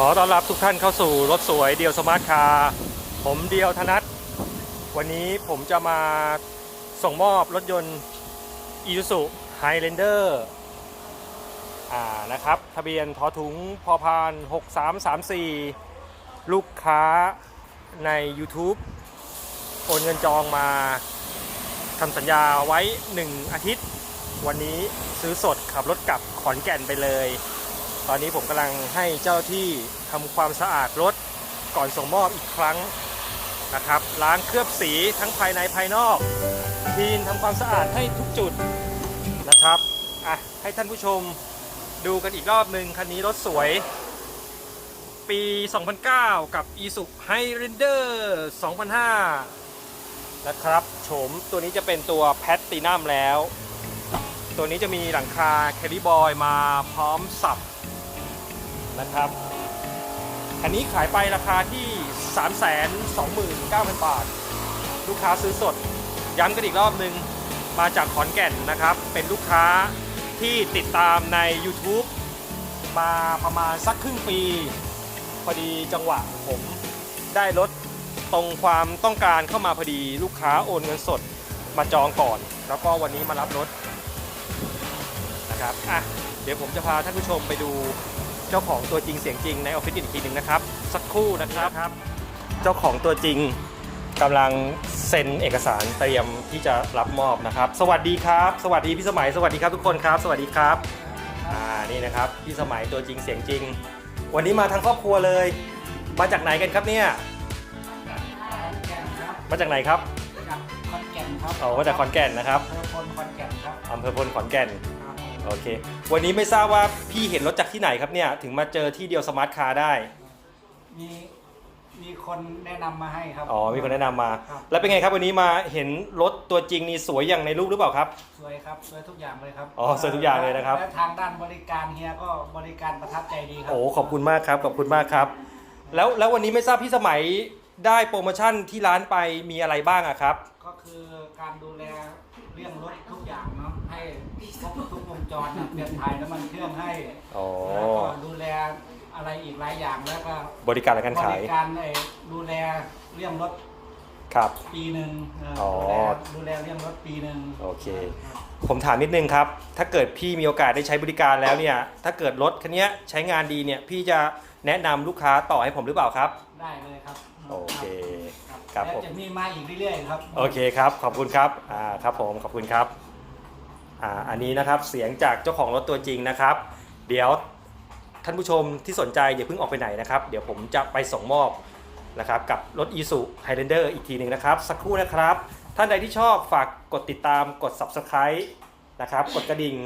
ขอต้อนรับทุกท่านเข้าสู่รถสวยเดียวสมาร์ทคาร์ผมเดียวธนัทวันนี้ผมจะมาส่งมอบรถยนต์ i s u z u Highlander อ่านะครับ ทะเบียนทอถุงพอพาน 6334 ลูกค้าใน YouTube โอนเงินจองมาทำสัญญาไว้ 1 อาทิตย์ วันนี้ซื้อสดขับรถกลับขอนแก่นไปเลย ตอนนี้ผมกำลังให้เจ้าที่ทำความสะอาดรถก่อนส่งมอบอีกครั้งนะครับล้างเคลือบสีทั้งภายในภายนอกคลีนทำความสะอาดให้ทุกจุดนะครับอะให้ท่านผู้ชมดูกันอีกรอบหนึ่งคันนี้รถสวย ปี 2009 กับ i s u Highlander 2005 นะครับโฉมตัวนี้จะเป็นตัวแพตตินัมแล้ว ตัวนี้จะมีหลังคาแคริบอยมาพร้อมสับนะครับ อันนี้ขายไปราคาที่ 329,000 บาท ลูกค้าซื้อสด ย้ำกันอีกรอบหนึ่งมาจากขอนแก่นนะครับ เป็นลูกค้าที่ติดตามใน YouTube มาประมาณสักครึ่งปี พอดีจังหวะผมได้รถตรงความต้องการเข้ามาพอดีลูกค้าโอนเงินสดมาจองก่อน แล้วก็วันนี้มารับรถ ครับอะเดี๋ยวผมจะพาท่านผู้ชมไปดูเจ้าของตัวจริงเสียงจริงในออฟฟิศอีกทีหนึ่งนะครับ สักครู่นะครับ เจ้าของตัวจริงกำลังเซ็นเอกสารเตรียมที่จะรับมอบนะครับ สวัสดีครับ สวัสดีพี่สมัย สวัสดีครับทุกคนครับ สวัสดีครับอ่านี่นะครับพี่สมัยตัวจริงเสียงจริง วันนี้มาทั้งครอบครัวเลย มาจากไหนกันครับเนี่ยแก่นครับมาจากไหนครับจากขอนแก่นครับอ๋อมาจากขอนแก่นนะครับอำเภอพลขอนแก่นครับอำเภอพลขอนแก่นครับ โอเค วันนี้ไม่ทราบว่าพี่เห็นรถจากที่ไหนครับเนี่ย ถึงมาเจอที่เดียวสมาร์ทคาร์ได้ มีมีคนแนะนำมาให้ครับ อ๋อ มีคนแนะนำมา ครับ แล้วเป็นไงครับวันนี้มาเห็นรถตัวจริงนี่สวยอย่างในรูปหรือเปล่าครับ สวยครับสวยทุกอย่างเลยครับอ๋อสวยทุกอย่างเลยนะครับ และทางด้านบริการเฮียก็บริการประทับใจดีครัโอ้ขอบคุณมากครับ ขอบคุณมากครับ แล้วแล้ววันนี้ไม่ทราบพี่สมัยได้โปรโมชั่นที่ร้านไปมีอะไรบ้างอะครับ ก็คือการดูแลเรื่องรถทุก ครบทุกวงจรนะเปลี่ยนถ่ายน้ำมันเครื่องให้อ๋อ แล้วก็ดูแลอะไรอีกหลายอย่างแล้วก็บริการและการบขายริการไอ้ดูแลเรื่องรถครับ ปีหนึ่งเอ่ออ๋อดูแลดูแลเรื่องรถปีหนึ่งโอเคผมถามนิดนึงครับ ถ้าเกิดพี่มีโอกาสได้ใช้บริการแล้วเนี่ย ถ้าเกิดรถคันนี้ใช้งานดีเนี่ย พี่จะแนะนำลูกค้าต่อให้ผมหรือเปล่าครับ ได้เลยครับโอเค ครับครับและผม จะมีมาอีกเรื่อยๆครับ โอเคครับ ขอบคุณครับ อ่า ครับผม ขอบคุณครับ อ่าอันนี้นะครับเสียงจากเจ้าของรถตัวจริงนะครับ เดี๋ยวท่านผู้ชมที่สนใจอย่าเพิ่งออกไปไหนนะครับ เดี๋ยวผมจะไปส่งมอบนะครับกับรถ i s u Highlander อีกทีหนึ่งนะครับ สักครู่นะครับ ท่านใดที่ชอบฝากกดติดตามกด Subscribe นะครับ กดกระดิ่ง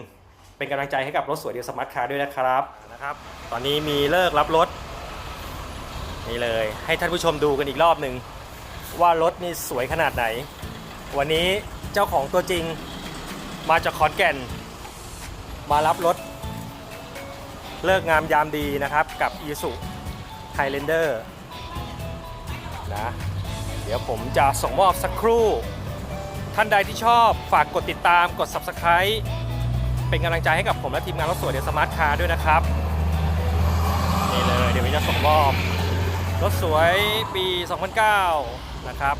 เป็นกำลังใจให้กับรถสวยเดียวสมาร์ทคาร์ด้วยนะครับนะครับ ตอนนี้มีเลิกรับรถ นี่เลยให้ท่านผู้ชมดูกันอีกรอบหนึ่งว่ารถนี่สวยขนาดไหน วันนี้เจ้าของตัวจริง มาจากขอนแก่น มารับรถ เลิกงามยามดีนะครับ กับ i s u Highlander นะเดี๋ยวผมจะส่งมอบสักครู่ ท่านใดที่ชอบฝากกดติดตามกด Subscribe เป็นกำลังใจให้กับผมและทีมงานรถสวยเดี๋ยวสมาร์ทคาร์ด้วยนะครับ นี่เลยเดี๋ยวผมจะส่งมอบ รถสวยปี 2009 นะครับ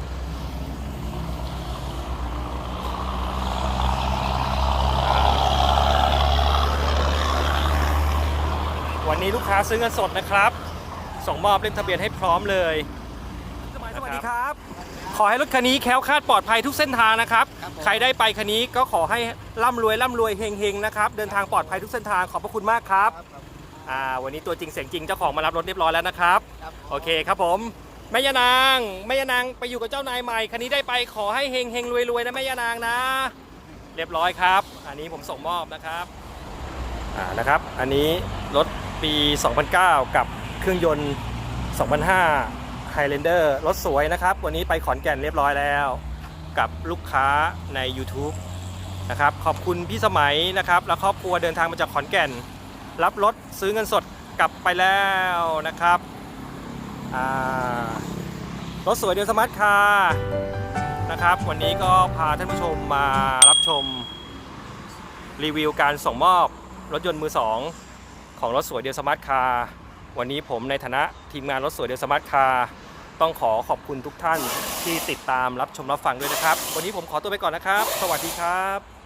วันนี้ลูกค้าซื้อเงินสดนะครับ ส่งมอบเล่มทะเบียนให้พร้อมเลยสมัยสวัสดีครับ ขอให้รถคันนี้แคล้วคลาดปลอดภัยทุกเส้นทางนะครับครับผมใครได้ไปคันนี้ก็ขอให้ร่ำรวยร่ำรวยเฮงๆนะครับ เดินทางปลอดภัยทุกเส้นทางขอบพระคุณมากครับอ่าวันนี้ตัวจริงเสียงจริงเจ้าของมารับรถเรียบร้อยแล้วนะครับ โอเคครับผมแม่ยานางแม่ยานางไปอยู่กับเจ้านายใหม่คันนี้ได้ไปขอให้เฮงเฮงรวยรวยนะแม่ยานางนะ เรียบร้อยครับ อันนี้ผมส่งมอบนะครับอ่านะครับ อันนี้รถ ปี 2009 กับเครื่องยนต์ 2005 Highlander รถสวยนะครับ วันนี้ไปขอนแก่นเรียบร้อยแล้ว กับลูกค้าใน YouTube นะครับขอบคุณพี่สมัยนะครับ และครอบครัวเดินทางมาจากขอนแก่น รับรถซื้อเงินสดกลับไปแล้วนะครับรถสวยเดียวสมาร์ทคาร์นะครับ วันนี้ก็พาท่านผู้ชมมารับชมรีวิวการส่งมอบรถยนต์มือสอง ของรถสวยเดียวสมาร์ทคาร์วันนี้ผมในฐานะทีมงานรถสวยเดียวสมาร์ทคาร์ต้องขอขอบคุณทุกท่านที่ติดตามรับชมรับฟังด้วยนะครับ วันนี้ผมขอตัวไปก่อนนะครับ สวัสดีครับ